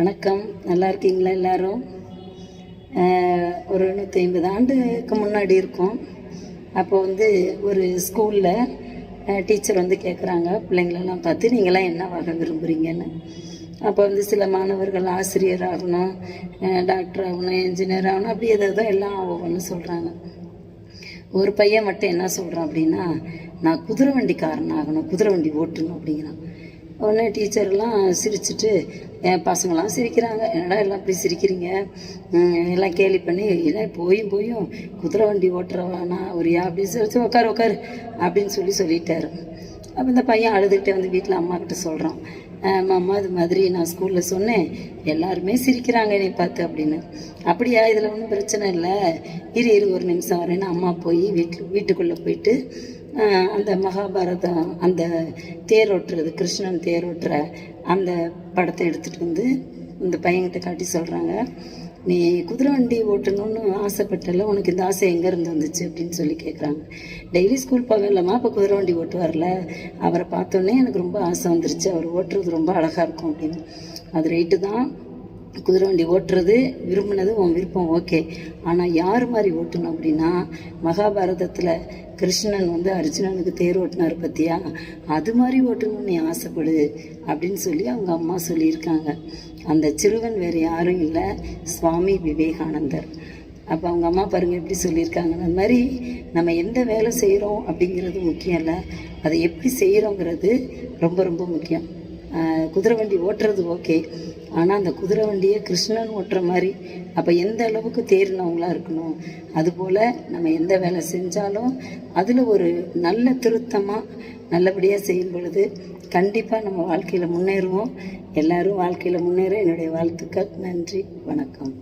வணக்கம். நல்லா இருக்கீங்களா எல்லாரும்? ஒரு நூற்றி ஐம்பது ஆண்டுக்கு முன்னாடி இருக்கும். அப்போ வந்து ஒரு ஸ்கூலில் டீச்சர் வந்து கேட்குறாங்க பிள்ளைங்களெல்லாம் பார்த்து நீங்களாம் என்னவாக விரும்புகிறீங்கன்னு அப்போ வந்து சில மாணவர்கள் ஆசிரியர் ஆகணும் டாக்டர் ஆகணும் இன்ஜினியர் ஆகணும் அப்படி எதாவது எல்லாம் ஒவ்வொன்று சொல்கிறாங்க ஒரு பையன் மட்டும் என்ன சொல்கிறான் அப்படின்னா நான் குதிரை வண்டிக்காரன் ஆகணும் குதிரை வண்டி ஓட்டணும் அப்படிங்கிறான். உடனே டீச்சர்லாம் சிரிச்சுட்டு என் பசங்களாம் சிரிக்கிறாங்க. என்னடா எல்லாம் இப்படி சிரிக்கிறீங்க? எல்லாம் கேலி பண்ணி இல்லை போயும் போயும். குதிரை வண்டி ஓட்டுறவானா ஒரியா அப்படின்னு சிரிச்சு உட்காரு உட்காரு. அப்படின்னு சொல்லி சொல்லிட்டாரு. அப்போ இந்த பையன் அழுதுகிட்டே வந்து வீட்டில் அம்மா கிட்ட சொல்கிறான் அம்மா இது மாதிரி நான் ஸ்கூலில் சொன்னேன். எல்லாருமே சிரிக்கிறாங்க என்னை பார்த்து அப்படின்னு. அப்படியா? இதில் ஒன்றும் பிரச்சனை இல்லை. இரு இரு ஒரு நிமிஷம் வரேன்னு அம்மா போய் வீட்டு வீட்டுக்குள்ளே போயிட்டு அந்த மகாபாரதம் அந்த தேரோட்டுறது கிருஷ்ணன் தேரோட்டுற அந்த படத்தை எடுத்துகிட்டு வந்து இந்த பையன்கிட்ட காட்டி சொல்கிறாங்க நீ குதிரை வண்டி ஓட்டணும்னு ஆசைப்பட்டல உனக்கு இந்த ஆசை எங்கேருந்து வந்துச்சு அப்படின்னு சொல்லி கேட்குறாங்க டெய்லி ஸ்கூல் போகலம்மா அப்போ குதிரை வண்டி ஓட்டுவார்ல அவரை பார்த்தோன்னே எனக்கு ரொம்ப ஆசை வந்துருச்சு அவர் ஓட்டுறது ரொம்ப அழகாக இருக்கும் அப்படின்னு. அது ரைட்டு தான் குதிரை வண்டி ஓட்டுறது விரும்பினது உன் விருப்பம் ஓகே. ஆனால் யார் மாதிரி ஓட்டணும் அப்படின்னா மகாபாரதத்தில் கிருஷ்ணன் வந்து அர்ஜுனனுக்கு தேர் ஓட்டினார் பற்றியா அது மாதிரி ஓட்டணும்னு நீ ஆசைப்படு அப்படின்னு சொல்லி அவங்க அம்மா சொல்லியிருக்காங்க. அந்த சிறுவன் வேறு யாரும் இல்லை சுவாமி விவேகானந்தர். அப்போ அவங்க அம்மா பாருங்கள் எப்படி சொல்லியிருக்காங்க. அந்த மாதிரி நம்ம எந்த வேலை செய்கிறோம் அப்படிங்கிறது முக்கியம் இல்லை. அதை எப்படி செய்கிறோங்கிறது ரொம்ப ரொம்ப முக்கியம். குதிரை வண்டி ஓட்டுறது ஓகே ஆனால் அந்த குதிரை வண்டியை கிருஷ்ணன் ஓட்டுற மாதிரி அப்போ எந்த அளவுக்கு தேறினவங்களாக இருக்கணும்? அதுபோல் நம்ம எந்த வேலை செஞ்சாலும் அதில் ஒரு நல்ல திருத்தமாக நல்லபடியாக செய்யும் பொழுது கண்டிப்பாக நம்ம வாழ்க்கையில் முன்னேறுவோம். எல்லாரும் வாழ்க்கையில் முன்னேற என்னுடைய வாழ்த்துக்கள். நன்றி. வணக்கம்.